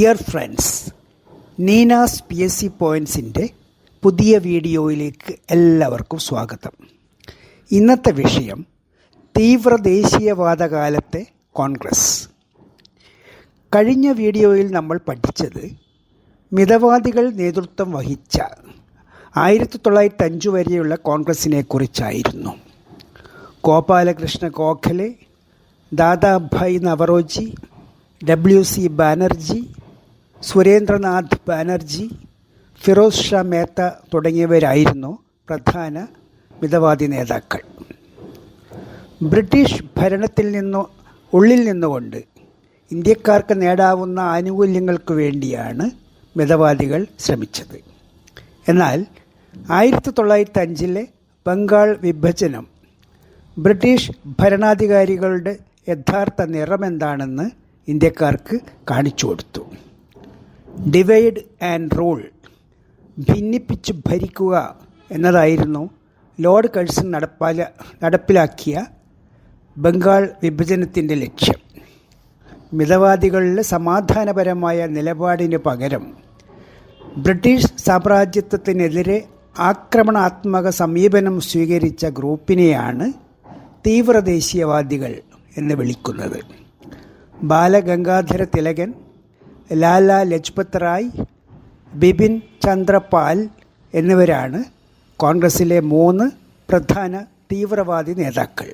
Dear friends Neena's P S C പോയിൻസിന്റെ പുതിയ വീഡിയോയിലേക്ക് എല്ലാവർക്കും സ്വാഗതം. ഇന്നത്തെ വിഷയം തീവ്ര ദേശീയവാദ കാലത്തെ കോൺഗ്രസ്. കഴിഞ്ഞ വീഡിയോയിൽ നമ്മൾ പഠിച്ചത് മിതവാദികൾ നേതൃത്വം വഹിച്ച ആയിരത്തി തൊള്ളായിരത്തി അഞ്ച് വരെയുള്ള കോൺഗ്രസിനെ കുറിച്ചായിരുന്നു. ഗോപാലകൃഷ്ണ ഗോഖലെ ദാദാഭായ് നവറോജി ഡബ്ല്യു സി ബാനർജി സുരേന്ദ്രനാഥ് ബാനർജി ഫിറോസ് ഷാ മേത്ത തുടങ്ങിയവരായിരുന്നു പ്രധാന മിതവാദി നേതാക്കൾ. ബ്രിട്ടീഷ് ഭരണത്തിൽ നിന്നോ ഉള്ളിൽ നിന്നുകൊണ്ട് ഇന്ത്യക്കാർക്ക് നേടാവുന്ന ആനുകൂല്യങ്ങൾക്ക് വേണ്ടിയാണ് മിതവാദികൾ ശ്രമിച്ചത്. എന്നാൽ ആയിരത്തി തൊള്ളായിരത്തി അഞ്ചിലെ ബംഗാൾ വിഭജനം ബ്രിട്ടീഷ് ഭരണാധികാരികളുടെ യഥാർത്ഥ നിറമെന്താണെന്ന് ഇന്ത്യക്കാർക്ക് കാണിച്ചു കൊടുത്തു. ഡിവൈഡ് ആൻഡ് റൂൾ ഭിന്നിപ്പിച്ച് ഭരിക്കുക എന്നതായിരുന്നു ലോർഡ് കഴ്സൺ നടപ്പാല നടപ്പിലാക്കിയ ബംഗാൾ വിഭജനത്തിന്റെ ലക്ഷ്യം. മിതവാദികളുടെ സമാധാനപരമായ നിലപാടിന് പകരം ബ്രിട്ടീഷ് സാമ്രാജ്യത്വത്തിനെതിരെ ആക്രമണാത്മക സമീപനം സ്വീകരിച്ച ഗ്രൂപ്പിനെയാണ് തീവ്രദേശീയവാദികൾ എന്ന് വിളിക്കുന്നത്. ബാലഗംഗാധര തിലകൻ ലാല ലജ്പത് റായ് ബിപിൻ ചന്ദ്രപാൽ എന്നിവരാണ് കോൺഗ്രസിലെ മൂന്ന് പ്രധാന തീവ്രവാദി നേതാക്കൾ.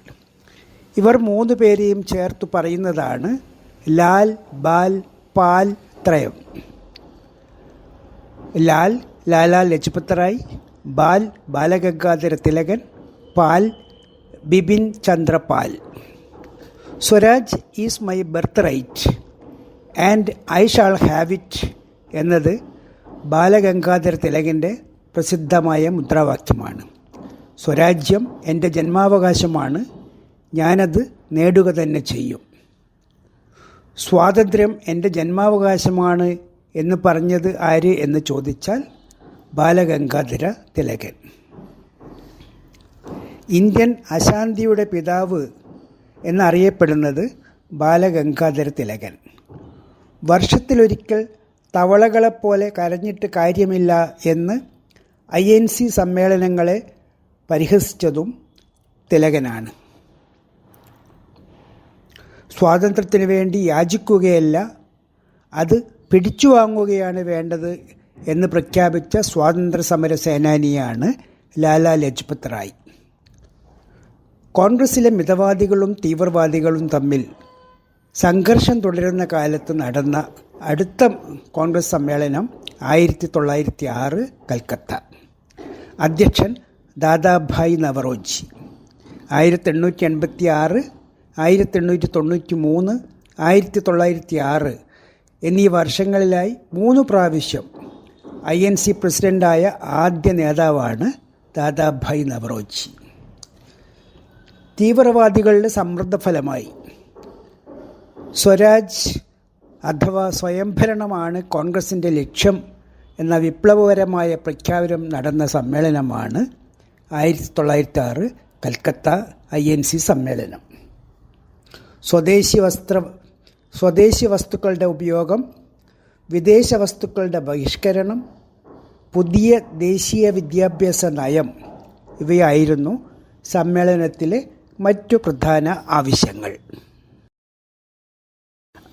ഇവർ മൂന്ന് പേരെയും ചേർത്ത് പറയുന്നതാണ് ലാൽ ബാൽ പാൽ ത്രയം. ലാൽ ലാല ലജ്പത് റായ് ബാൽ Balagangadhara Thilakan Pal Bipin Chandrapal. Swaraj is my birth right. And I shall have it എന്നത് ബാലഗംഗാധര തിലകിന്റെ പ്രസിദ്ധമായ മുദ്രാവാക്യമാണ്. സ്വരാജ്യം എന്റെ ജന്മാവകാശമാണ് ഞാനത് നേടുക തന്നെ ചെയ്യും. സ്വാതന്ത്ര്യം എന്റെ ജന്മാവകാശമാണ് എന്ന് പറഞ്ഞത് ആര് എന്ന് ചോദിച്ചാൽ ബാലഗംഗാധര തിലകൻ. ഇന്ത്യൻ അശാന്തിയുടെ പിതാവ് എന്നറിയപ്പെടുന്നത് ബാലഗംഗാധര തിലകൻ. വർഷത്തിലൊരിക്കൽ തവളകളെപ്പോലെ കരഞ്ഞിട്ട് കാര്യമില്ല എന്ന് ഐ എൻ സി സമ്മേളനങ്ങളെ പരിഹസിച്ചതും തിലകനാണ്. സ്വാതന്ത്ര്യത്തിന് വേണ്ടി യാചിക്കുകയല്ല അത് പിടിച്ചു വാങ്ങുകയാണ് വേണ്ടത് എന്ന് പ്രഖ്യാപിച്ച സ്വാതന്ത്ര്യ സമര സേനാനിയാണ് ലാലാ ലജ്പത് റായ്. കോൺഗ്രസിലെ മിതവാദികളും തീവ്രവാദികളും തമ്മിൽ സംഘർഷം തുടരുന്ന കാലത്ത് നടന്ന അടുത്ത കോൺഗ്രസ് സമ്മേളനം ആയിരത്തി തൊള്ളായിരത്തി ആറ് കൽക്കത്ത. അധ്യക്ഷൻ ദാദാഭായ് നവറോജി. ആയിരത്തി എണ്ണൂറ്റി എൺപത്തി ആറ് ആയിരത്തി എണ്ണൂറ്റി തൊണ്ണൂറ്റി മൂന്ന് ആയിരത്തി തൊള്ളായിരത്തി ആറ് എന്നീ വർഷങ്ങളിലായി മൂന്ന് പ്രാവശ്യം ഐ എൻ സി പ്രസിഡന്റായ ആദ്യ നേതാവാണ് ദാദാഭായ് നവറോജി. തീവ്രവാദികളുടെ സമ്മർദ്ദഫലമായി സ്വരാജ് അഥവാ സ്വയംഭരണമാണ് കോൺഗ്രസിന്റെ ലക്ഷ്യം എന്ന വിപ്ലവകരമായ പ്രഖ്യാപനം നടന്ന സമ്മേളനമാണ് ആയിരത്തി തൊള്ളായിരത്തി ആറ് കൽക്കത്ത ഐ എൻ സി സമ്മേളനം. സ്വദേശി വസ്ത്ര സ്വദേശി വസ്തുക്കളുടെ ഉപയോഗം വിദേശ വസ്തുക്കളുടെ ബഹിഷ്കരണം പുതിയ ദേശീയ വിദ്യാഭ്യാസ നയം ഇവയായിരുന്നു സമ്മേളനത്തിലെ മറ്റു പ്രധാന ആവശ്യങ്ങൾ.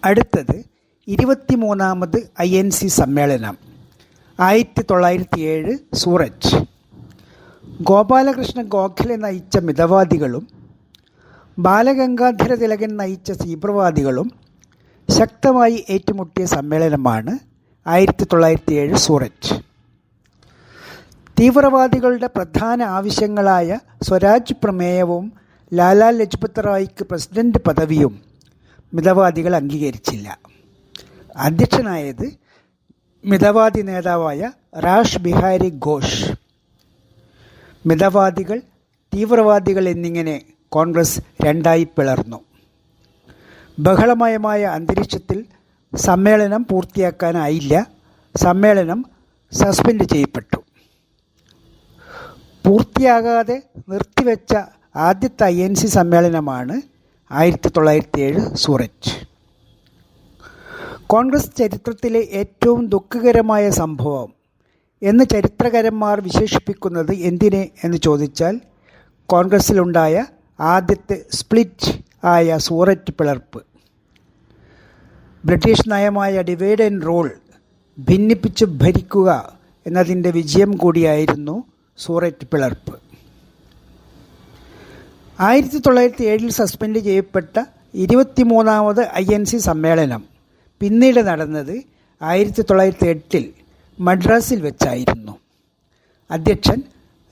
അടുത്തത് ഇരുപത്തിമൂന്നാമത് ഐ എൻ സി സമ്മേളനം ആയിരത്തി തൊള്ളായിരത്തി ഏഴ് സൂററ്റ്. ഗോപാലകൃഷ്ണ ഗോഖലെ നയിച്ച മിതവാദികളും ബാലഗംഗാധര തിലകൻ നയിച്ച തീവ്രവാദികളും ശക്തമായി ഏറ്റുമുട്ടിയ സമ്മേളനമാണ് ആയിരത്തി തൊള്ളായിരത്തി ഏഴ് സൂററ്റ്. തീവ്രവാദികളുടെ പ്രധാന ആവശ്യങ്ങളായ സ്വരാജ് പ്രമേയവും ലാലാ ലജ്പത് റായിക്ക് പ്രസിഡന്റ് പദവിയും മിതവാദികൾ അംഗീകരിച്ചില്ല. അധ്യക്ഷനായത് മിതവാദി നേതാവായ റാഷ് ബിഹാരി ഘോഷ്. മിതവാദികൾ തീവ്രവാദികൾ എന്നിങ്ങനെ കോൺഗ്രസ് രണ്ടായി പിളർന്നു. ബഹളമയമായ അന്തരീക്ഷത്തിൽ സമ്മേളനം പൂർത്തിയാക്കാനായില്ല. സമ്മേളനം സസ്പെൻഡ് ചെയ്യപ്പെട്ടു. പൂർത്തിയാകാതെ നിർത്തിവെച്ച ആദ്യത്തെ ഐ എൻ സി സമ്മേളനമാണ് ആയിരത്തി തൊള്ളായിരത്തി ഏഴ് സൂററ്റ്. കോൺഗ്രസ് ചരിത്രത്തിലെ ഏറ്റവും ദുഃഖകരമായ സംഭവം എന്ന് ചരിത്രകാരന്മാർ വിശേഷിപ്പിക്കുന്നത് എന്തിനെ എന്ന് ചോദിച്ചാൽ കോൺഗ്രസ്സിലുണ്ടായ ആദ്യത്തെ സ്പ്ലിറ്റ് ആയ സൂററ്റ് പിളർപ്പ്. ബ്രിട്ടീഷ് നയമായ ഡിവൈഡ് ആൻഡ് റോൾ ഭിന്നിപ്പിച്ച് ഭരിക്കുക എന്നതിന്റെ വിജയം കൂടിയായിരുന്നു സൂററ്റ് പിളർപ്പ്. ആയിരത്തി തൊള്ളായിരത്തി ഏഴിൽ സസ്പെൻഡ് ചെയ്യപ്പെട്ട ഇരുപത്തിമൂന്നാമത് ഐ എൻ സി സമ്മേളനം പിന്നീട് നടന്നത് ആയിരത്തി തൊള്ളായിരത്തി എട്ടിൽ മദ്രാസിൽ വെച്ചായിരുന്നു. അധ്യക്ഷൻ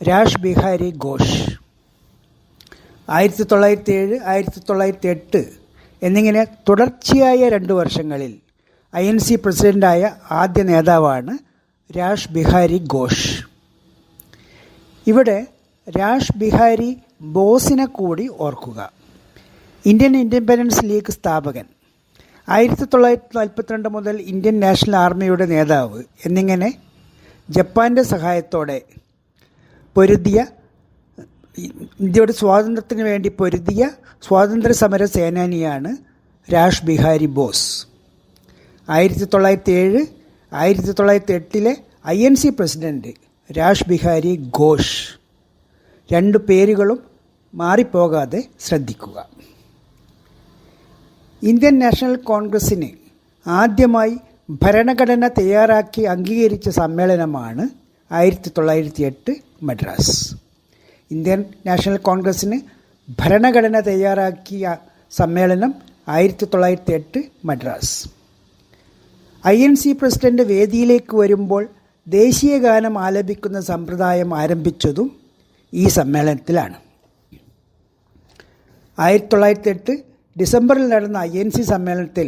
രാജ് ബിഹാരി ഘോഷ്. ആയിരത്തി തൊള്ളായിരത്തി ഏഴ് ആയിരത്തി തൊള്ളായിരത്തി എട്ട് എന്നിങ്ങനെ തുടർച്ചയായ രണ്ട് വർഷങ്ങളിൽ ഐ എൻ സി പ്രസിഡന്റായ ആദ്യ നേതാവാണ് രാജ് ബിഹാരി ഘോഷ്. ഇവിടെ രാജ് ബിഹാരി ബോസിനെ കൂടി ഓർക്കുക. ഇന്ത്യൻ ഇൻഡിപെൻഡൻസ് ലീഗ് സ്ഥാപകൻ. ആയിരത്തി തൊള്ളായിരത്തി നാൽപ്പത്തിരണ്ട് മുതൽ ഇന്ത്യൻ നാഷണൽ ആർമിയുടെ നേതാവ് എന്നിങ്ങനെ ജപ്പാന്റെ സഹായത്തോടെ പൊരുതിയ ഇന്ത്യയുടെ സ്വാതന്ത്ര്യത്തിന് വേണ്ടി പൊരുതിയ സ്വാതന്ത്ര്യ സമര സേനാനിയാണ് രാഷ് ബിഹാരി ബോസ്. ആയിരത്തി തൊള്ളായിരത്തി ഏഴ് ആയിരത്തി തൊള്ളായിരത്തി എട്ടിലെ I N C president Rash Behari Ghosh. രണ്ട് പേരുകളും മാറിപ്പോകാതെ ശ്രദ്ധിക്കുക. ഇന്ത്യൻ നാഷണൽ കോൺഗ്രസ്സിന് ആദ്യമായി ഭരണഘടന തയ്യാറാക്കി അംഗീകരിച്ച സമ്മേളനമാണ് ആയിരത്തി തൊള്ളായിരത്തി എട്ട് മദ്രാസ്. ഇന്ത്യൻ നാഷണൽ കോൺഗ്രസ്സിന് ഭരണഘടന തയ്യാറാക്കിയ സമ്മേളനം ആയിരത്തി തൊള്ളായിരത്തി എട്ട് Madras. I N C president വേദിയിലേക്ക് വരുമ്പോൾ ദേശീയ ഗാനം ആലപിക്കുന്ന സമ്പ്രദായം ആരംഭിച്ചതും ഈ സമ്മേളനത്തിലാണ്. ആയിരത്തി തൊള്ളായിരത്തി എട്ട് ഡിസംബറിൽ നടന്ന ഐ എൻ സി സമ്മേളനത്തിൽ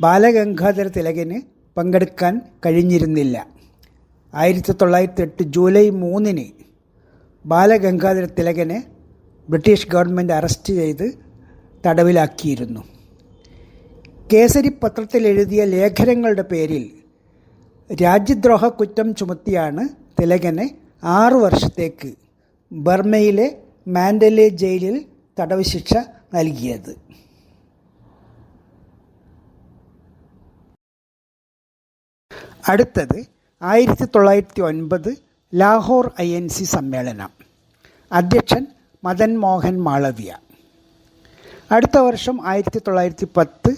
ബാലഗംഗാധര തിലകന് പങ്കെടുക്കാൻ കഴിഞ്ഞിരുന്നില്ല. ആയിരത്തി തൊള്ളായിരത്തി എട്ട് ജൂലൈ മൂന്നിന് ബാലഗംഗാധര തിലകനെ ബ്രിട്ടീഷ് ഗവൺമെന്റ് അറസ്റ്റ് ചെയ്ത് തടവിലാക്കിയിരുന്നു. കേസരി പത്രത്തിൽ എഴുതിയ ലേഖനങ്ങളുടെ പേരിൽ രാജ്യദ്രോഹ കുറ്റം ചുമത്തിയാണ് തിലകനെ ആറു വർഷത്തേക്ക് ബർമയിലെ മാൻഡലെ ജയിലിൽ തടവ് ശിക്ഷ നൽകിയത്. അടുത്തത് ആയിരത്തി തൊള്ളായിരത്തി ഒൻപത് ലാഹോർ ഐ എൻ സി സമ്മേളനം. അധ്യക്ഷൻ മദൻ മോഹൻ മാളവ്യ. അടുത്ത വർഷം ആയിരത്തി തൊള്ളായിരത്തി പത്ത്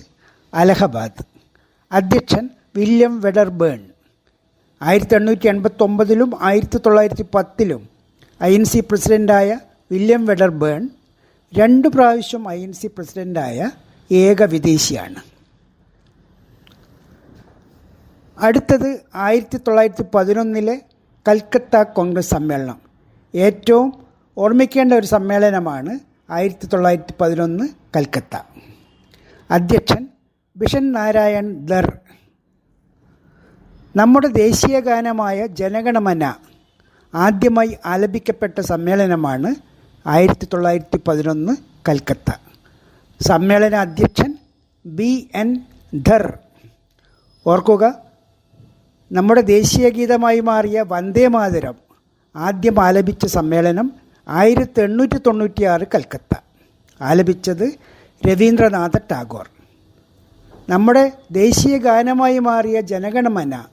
അലഹബാദ്. അധ്യക്ഷൻ വില്യം വെഡർബേൺ ആയിരത്തി എണ്ണൂറ്റി എൺപത്തൊമ്പതിലും ആയിരത്തി തൊള്ളായിരത്തി പത്തിലും ഐ എൻ സി പ്രസിഡന്റായ വില്യം വെഡർബേൺ രണ്ട് പ്രാവശ്യം ഐ എൻ സി പ്രസിഡന്റായ ഏക വിദേശിയാണ്. അടുത്തത് ആയിരത്തി തൊള്ളായിരത്തി പതിനൊന്നിലെ കൽക്കത്ത കോൺഗ്രസ് സമ്മേളനം. ഏറ്റവും ഓർമ്മിക്കേണ്ട ഒരു സമ്മേളനമാണ് ആയിരത്തി തൊള്ളായിരത്തി പതിനൊന്ന് കൽക്കത്ത അധ്യക്ഷൻ ബിഷൻ നാരായൺ ദർ നമ്മുടെ ദേശീയ ഗാനമായ ജനഗണമന ആദ്യമായി ആലപിക്കപ്പെട്ട സമ്മേളനമാണ് ആയിരത്തി തൊള്ളായിരത്തി പതിനൊന്ന് കൽക്കത്ത. സമ്മേളന അധ്യക്ഷൻ ബി എൻ ധർ. ഓർക്കുക നമ്മുടെ ദേശീയ ഗീതമായി മാറിയ വന്ദേ മാതരം ആദ്യം ആലപിച്ച സമ്മേളനം ആയിരത്തി എണ്ണൂറ്റി തൊണ്ണൂറ്റിയാറ് കൽക്കത്ത. ആലപിച്ചത് രവീന്ദ്രനാഥ ടാഗോർ. നമ്മുടെ ദേശീയ ഗാനമായി മാറിയ ജനഗണമന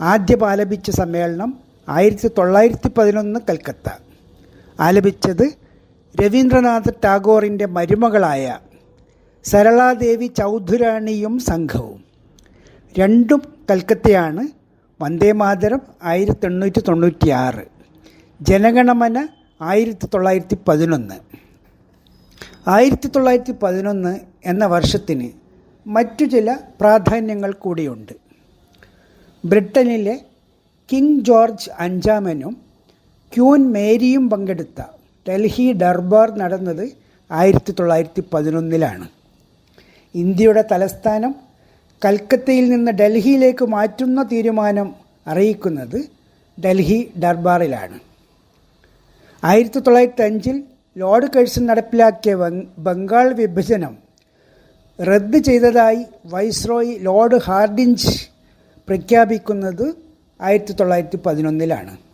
ആദ്യം ആലപിച്ച സമ്മേളനം ആയിരത്തി തൊള്ളായിരത്തി പതിനൊന്ന് കൽക്കത്ത. ആലപിച്ചത് രവീന്ദ്രനാഥ് ടാഗോറിന്റെ മരുമകളായ സരളാദേവി ചൗധുരാണിയും സംഘവും. രണ്ടും കൽക്കത്തയാണ്. വന്ദേമാതരം ആയിരത്തി എണ്ണൂറ്റി തൊണ്ണൂറ്റി ആറ് ജനഗണമന ആയിരത്തി തൊള്ളായിരത്തി പതിനൊന്ന് ആയിരത്തി തൊള്ളായിരത്തി പതിനൊന്ന് എന്ന വർഷത്തിന് മറ്റു ചില പ്രാധാന്യങ്ങൾ കൂടിയുണ്ട്. ബ്രിട്ടനിലെ കിങ് ജോർജ് അഞ്ചാമനും ക്യൂൻ മേരിയും പങ്കെടുത്ത ഡൽഹി ഡർബാർ നടന്നത് ആയിരത്തി തൊള്ളായിരത്തി പതിനൊന്നിലാണ് ഇന്ത്യയുടെ തലസ്ഥാനം കൽക്കത്തയിൽ നിന്ന് ഡൽഹിയിലേക്ക് മാറ്റുന്ന തീരുമാനം അറിയിക്കുന്നത് ഡൽഹി ഡർബാറിലാണ്. ആയിരത്തി തൊള്ളായിരത്തി അഞ്ചിൽ ലോർഡ് കഴ്സൺ നടപ്പിലാക്കിയ ബംഗാൾ വിഭജനം റദ്ദ് ചെയ്തതായി വൈസ്രോയി ലോർഡ് ഹാർഡിഞ്ച് പ്രഖ്യാപിക്കുന്നത് ആയിരത്തി തൊള്ളായിരത്തി പതിനൊന്നിലാണ്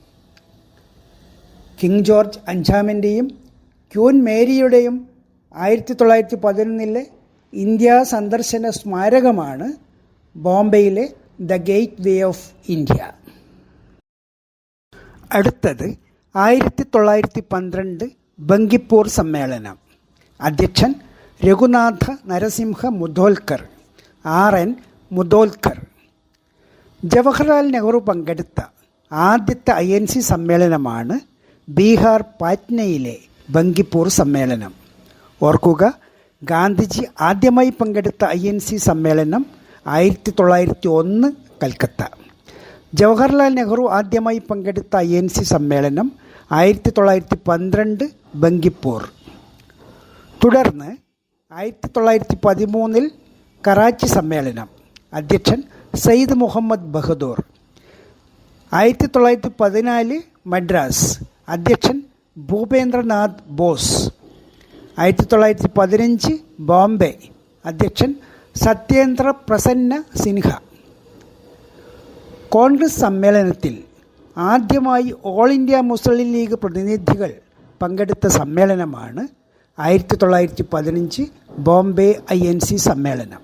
കിങ് ജോർജ് അഞ്ചാമന്റെയും ക്യൂൻ മേരിയുടെയും ആയിരത്തി തൊള്ളായിരത്തി പതിനൊന്നിലെ ഇന്ത്യ സന്ദർശന സ്മാരകമാണ് ബോംബെയിലെ the gateway of India. അടുത്തത് ആയിരത്തി തൊള്ളായിരത്തി പന്ത്രണ്ട് ബങ്കിപ്പൂർ സമ്മേളനം. അധ്യക്ഷൻ രഘുനാഥ നരസിംഹ മുദോൽക്കർ ആർ എൻ മുദോൽക്കർ ജവഹർലാൽ നെഹ്റു പങ്കെടുത്ത ആദ്യത്തെ ഐ എൻ സി സമ്മേളനമാണ് ബീഹാർ പാറ്റ്നയിലെ ബങ്കിപ്പൂർ സമ്മേളനം. ഓർക്കുക ഗാന്ധിജി ആദ്യമായി പങ്കെടുത്ത ഐ എൻ സി സമ്മേളനം ആയിരത്തി തൊള്ളായിരത്തി ഒന്ന് കൽക്കത്ത. ജവഹർലാൽ നെഹ്റു ആദ്യമായി പങ്കെടുത്ത ഐ എൻ സി സമ്മേളനം ആയിരത്തി തൊള്ളായിരത്തി പന്ത്രണ്ട് ബങ്കിപ്പൂർ. തുടർന്ന് ആയിരത്തി തൊള്ളായിരത്തി പതിമൂന്നിൽ കറാച്ചി സമ്മേളനം. അധ്യക്ഷൻ സയ്യിദ് മുഹമ്മദ് ബഹദൂർ. ആയിരത്തി തൊള്ളായിരത്തി പതിനാല് മദ്രാസ്. അധ്യക്ഷൻ ഭൂപേന്ദ്രനാഥ് ബോസ്. ആയിരത്തി തൊള്ളായിരത്തി പതിനഞ്ച് ബോംബെ. അധ്യക്ഷൻ സത്യേന്ദ്ര പ്രസന്ന സിൻഹ. കോൺഗ്രസ് സമ്മേളനത്തിൽ ആദ്യമായി ഓൾ ഇന്ത്യ മുസ്ലിം ലീഗ് പ്രതിനിധികൾ പങ്കെടുത്ത സമ്മേളനമാണ് ആയിരത്തി തൊള്ളായിരത്തി പതിനഞ്ച് ബോംബെ ഐ എൻ സി സമ്മേളനം.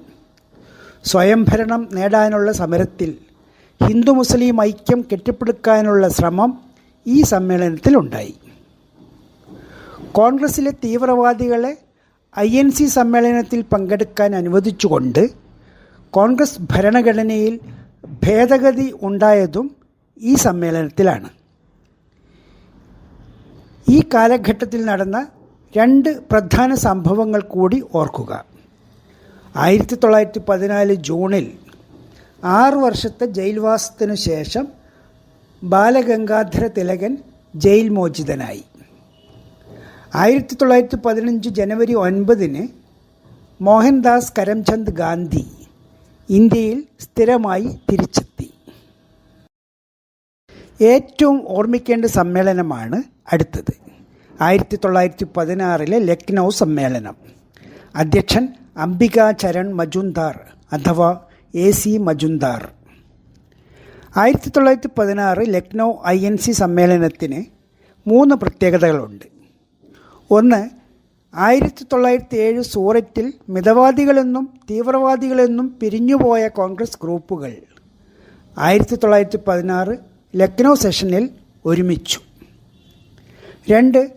സ്വയംഭരണം നേടാനുള്ള സമരത്തിൽ ഹിന്ദു മുസ്ലിം ഐക്യം കെട്ടിപ്പടുക്കാനുള്ള ശ്രമം ഈ സമ്മേളനത്തിലുണ്ടായി. കോൺഗ്രസിലെ തീവ്രവാദികളെ ഐ എൻ സി സമ്മേളനത്തിൽ പങ്കെടുക്കാൻ അനുവദിച്ചുകൊണ്ട് കോൺഗ്രസ് ഭരണഘടനയിൽ ഭേദഗതി ഉണ്ടായതും ഈ സമ്മേളനത്തിലാണ്. ഈ കാലഘട്ടത്തിൽ നടന്ന രണ്ട് പ്രധാന സംഭവങ്ങൾ കൂടി ഓർക്കുക. ആയിരത്തി തൊള്ളായിരത്തി പതിനാല് ജൂണിൽ ആറു വർഷത്തെ ജയിൽവാസത്തിനു ശേഷം ബാലഗംഗാധര തിലകൻ ജയിൽ മോചിതനായി. ആയിരത്തി തൊള്ളായിരത്തി പതിനഞ്ച് ജനുവരി ഒൻപതിന് മോഹൻദാസ് കരംചന്ദ് ഗാന്ധി ഇന്ത്യയിൽ സ്ഥിരമായി തിരിച്ചെത്തി. ഏറ്റവും ഓർമ്മിക്കേണ്ട സമ്മേളനമാണ് അടുത്തത്. ആയിരത്തി തൊള്ളായിരത്തി പതിനാറിലെ ലക്നൗ സമ്മേളനം. അധ്യക്ഷൻ അംബിക ചരൺ മജുംദാർ അഥവാ എ സി മജുംദാർ. ആയിരത്തി തൊള്ളായിരത്തി പതിനാറ് ലക്നൗ ഐ എൻ സി സമ്മേളനത്തിന് മൂന്ന് പ്രത്യേകതകളുണ്ട്. ഒന്ന് ആയിരത്തി തൊള്ളായിരത്തി ഏഴ് സൂററ്റിൽ മിതവാദികളെന്നും തീവ്രവാദികളെന്നും പിരിഞ്ഞുപോയ കോൺഗ്രസ് ഗ്രൂപ്പുകൾ ആയിരത്തി തൊള്ളായിരത്തി പതിനാറ് ലക്നൗ സെഷനിൽ ഒരുമിച്ചു. രണ്ട്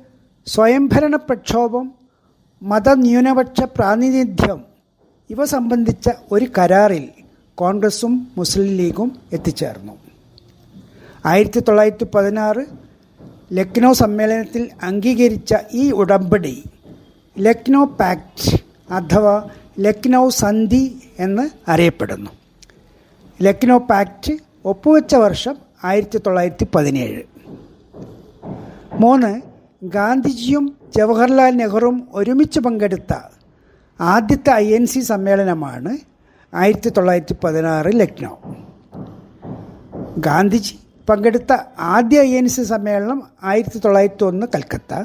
സ്വയംഭരണ പ്രക്ഷോഭം മതന്യൂനപക്ഷ പ്രാതിനിധ്യം ഇവ സംബന്ധിച്ച ഒരു കരാറിൽ കോൺഗ്രസും മുസ്ലിം ലീഗും എത്തിച്ചേർന്നു. ആയിരത്തി തൊള്ളായിരത്തി പതിനാറ് ലക്നൗ സമ്മേളനത്തിൽ അംഗീകരിച്ച ഈ ഉടമ്പടി ലക്നൗ പാക്റ്റ് അഥവാ ലക്നൗ സന്ധി എന്ന് അറിയപ്പെടുന്നു. ലക്നൗ പാക്റ്റ് ഒപ്പുവെച്ച വർഷം ആയിരത്തി തൊള്ളായിരത്തി പതിനേഴ് മൂന്ന് ഗാന്ധിജിയും ജവഹർലാൽ നെഹ്റുവും ഒരുമിച്ച് പങ്കെടുത്ത ആദ്യത്തെ ഐ എൻ സി സമ്മേളനമാണ് ആയിരത്തി തൊള്ളായിരത്തി പതിനാറ് ലക്നൗ. ഗാന്ധിജി പങ്കെടുത്ത ആദ്യ ഐ എൻ സി സമ്മേളനം ആയിരത്തി തൊള്ളായിരത്തി ഒന്ന് കൽക്കത്ത.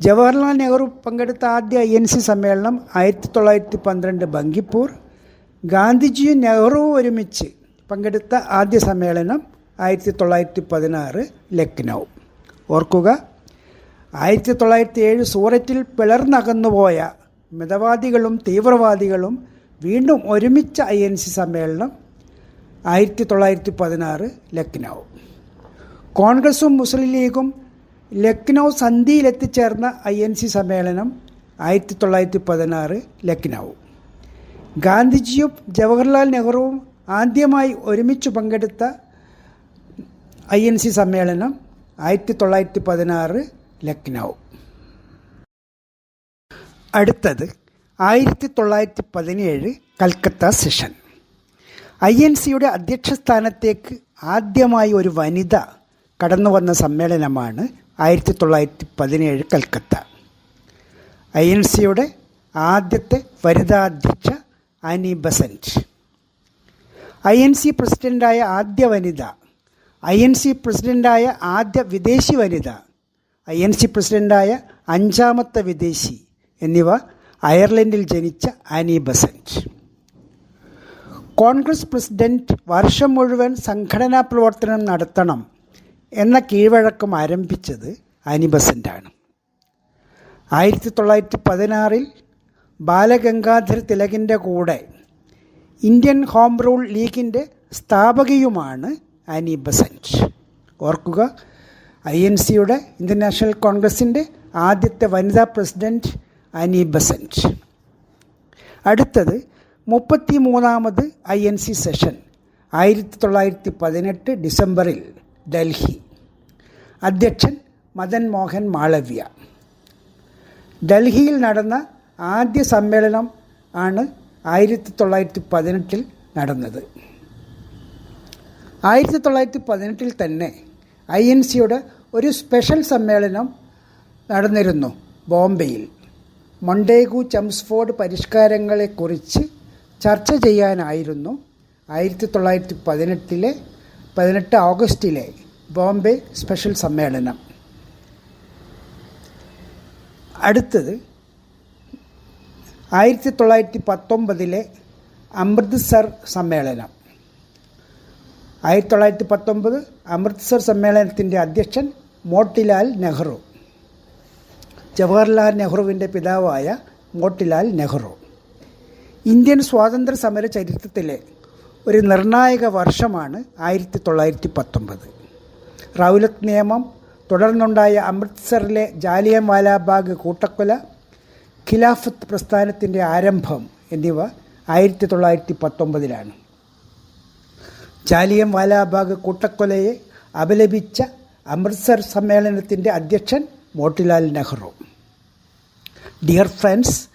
ജവഹർലാൽ നെഹ്റു പങ്കെടുത്ത ആദ്യ ഐ എൻ സി സമ്മേളനം ആയിരത്തി തൊള്ളായിരത്തി പന്ത്രണ്ട് ബങ്കിപ്പൂർ. ഗാന്ധിജിയും നെഹ്റുവും ഒരുമിച്ച് പങ്കെടുത്ത ആദ്യ സമ്മേളനം ആയിരത്തി തൊള്ളായിരത്തി പതിനാറ് ലക്നൗ. ഓർക്കുക ആയിരത്തി തൊള്ളായിരത്തി ഏഴ് സൂററ്റിൽ പിളർന്നകന്നുപോയ മിതവാദികളും തീവ്രവാദികളും വീണ്ടും ഒരുമിച്ച ഐ എൻ സി സമ്മേളനം ആയിരത്തി തൊള്ളായിരത്തി പതിനാറ് ലക്നൗ. കോൺഗ്രസും മുസ്ലിം ലീഗും ലക്നൗ സന്ധിയിലെത്തിച്ചേർന്ന ഐ എൻ സി സമ്മേളനം ആയിരത്തി തൊള്ളായിരത്തി പതിനാറ് ലക്നൗ. ഗാന്ധിജിയും ജവഹർലാൽ നെഹ്റുവും ആദ്യമായി ഒരുമിച്ച് പങ്കെടുത്ത ഐ എൻ സി സമ്മേളനം ആയിരത്തി തൊള്ളായിരത്തി പതിനാറ് ലക്നൗ. അടുത്തത് ആയിരത്തി തൊള്ളായിരത്തി പതിനേഴ് കൽക്കത്ത സെഷൻ. ഐ എൻ സിയുടെ അധ്യക്ഷ സ്ഥാനത്തേക്ക് ആദ്യമായി ഒരു വനിത കടന്നു വന്ന സമ്മേളനമാണ് ആയിരത്തി തൊള്ളായിരത്തി പതിനേഴ് കൽക്കത്ത. ഐ എൻ സിയുടെ ആദ്യത്തെ വനിതാ അധ്യക്ഷ Annie Besant I N C പ്രസിഡന്റായ ആദ്യ വനിത ഐ എൻ സി പ്രസിഡന്റായ ആദ്യ വിദേശി വനിത ഐ എൻ സി പ്രസിഡന്റായ അഞ്ചാമത്തെ വിദേശി എന്നിവ അയർലൻഡിൽ ജനിച്ച ആനി ബസന്റ്. കോൺഗ്രസ് പ്രസിഡന്റ് വർഷം മുഴുവൻ സംഘടനാ പ്രവർത്തനം നടത്തണം എന്ന കീഴ്വഴക്കം ആരംഭിച്ചത് ആനി ബസന്റാണ് ആയിരത്തി തൊള്ളായിരത്തി പതിനാറിൽ ബാലഗംഗാധര തിലകിന്റെ കൂടെ ഇന്ത്യൻ ഹോം റൂൾ ലീഗിന്റെ സ്ഥാപകയുമാണ് ആനി ബസന്റ്. ഓർക്കുക ഐ എൻ സിയുടെ ഇന്ത്യൻ നാഷണൽ കോൺഗ്രസിന്റെ ആദ്യത്തെ വനിതാ പ്രസിഡന്റ് ആനി ബസന്റ് അടുത്തത് മുപ്പത്തി മൂന്നാമത് ഐ എൻ സി സെഷൻ ആയിരത്തി തൊള്ളായിരത്തി പതിനെട്ട് ഡിസംബറിൽ ഡൽഹി. അധ്യക്ഷൻ മദൻ മോഹൻ മാളവ്യ. ഡൽഹിയിൽ നടന്ന ആദ്യ സമ്മേളനം ആണ് ആയിരത്തി തൊള്ളായിരത്തി പതിനെട്ടിൽ നടന്നത്. ആയിരത്തി തൊള്ളായിരത്തി പതിനെട്ടിൽ തന്നെ ഐ എൻ സിയുടെ ഒരു സ്പെഷ്യൽ സമ്മേളനം നടന്നിരുന്നു ബോംബെയിൽ. മൊണ്ടേഗു ചംസ്ഫോർഡ് പരിഷ്കാരങ്ങളെക്കുറിച്ച് ചർച്ച ചെയ്യാനായിരുന്നു ആയിരത്തി തൊള്ളായിരത്തി പതിനെട്ടിലെ പതിനെട്ട് ഓഗസ്റ്റിലെ ബോംബെ സ്പെഷ്യൽ സമ്മേളനം. അടുത്തത് ആയിരത്തി തൊള്ളായിരത്തി പത്തൊമ്പതിലെ അമൃത്സർ സമ്മേളനം. ആയിരത്തി തൊള്ളായിരത്തി പത്തൊമ്പത് അമൃത്സർ സമ്മേളനത്തിന്റെ അധ്യക്ഷൻ മോട്ടിലാൽ നെഹ്റു. ജവഹർലാൽ നെഹ്റുവിന്റെ പിതാവായ മോട്ടിലാൽ നെഹ്റു. ഇന്ത്യൻ സ്വാതന്ത്ര്യ സമര ചരിത്രത്തിലെ ഒരു നിർണായക വർഷമാണ് ആയിരത്തി തൊള്ളായിരത്തി പത്തൊമ്പത് റൗലത്ത് നിയമം തുടർന്നുണ്ടായ അമൃത്സറിലെ ജാലിയൻ വാലാബാഗ് കൂട്ടക്കൊല ഖിലാഫത്ത് പ്രസ്ഥാനത്തിന്റെ ആരംഭം എന്നിവ ആയിരത്തി തൊള്ളായിരത്തി പത്തൊമ്പതിലാണ് ജാലിയൻ വാലാബാഗ് കൂട്ടക്കൊലയെ അപലപിച്ച അമൃത്സർ സമ്മേളനത്തിന്റെ അധ്യക്ഷൻ മോട്ടിലാൽ നെഹ്റു. ഡിയർ ഫ്രണ്ട്സ്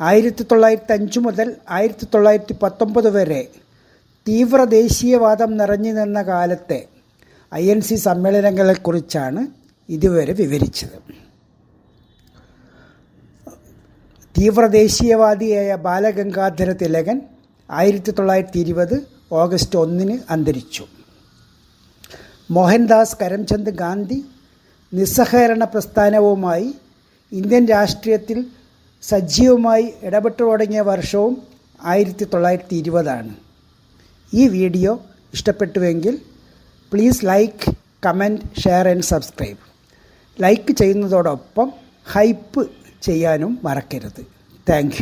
ആയിരത്തി തൊള്ളായിരത്തി അഞ്ച് മുതൽ ആയിരത്തി തൊള്ളായിരത്തി പത്തൊമ്പത് വരെ തീവ്ര ദേശീയവാദം നിറഞ്ഞു നിന്ന കാലത്തെ ഐ എൻ സി സമ്മേളനങ്ങളെക്കുറിച്ചാണ് ഇതുവരെ വിവരിച്ചത്. തീവ്ര ദേശീയവാദിയായ ബാലഗംഗാധര തിലകൻ ആയിരത്തി തൊള്ളായിരത്തി ഇരുപത് ഓഗസ്റ്റ് ഒന്നിന് അന്തരിച്ചു. മോഹൻദാസ് കരംചന്ദ് ഗാന്ധി നിസ്സഹകരണ പ്രസ്ഥാനവുമായി ഇന്ത്യൻ രാഷ്ട്രീയത്തിൽ സജീവമായി ഇടപെട്ടു തുടങ്ങിയ വർഷവും ആയിരത്തി തൊള്ളായിരത്തി ഇരുപതാണ് ഈ വീഡിയോ ഇഷ്ടപ്പെട്ടുവെങ്കിൽ please like comment share and subscribe. Like ചെയ്യുന്നതോടൊപ്പം hype ചെയ്യാനും മറക്കരുത്. താങ്ക്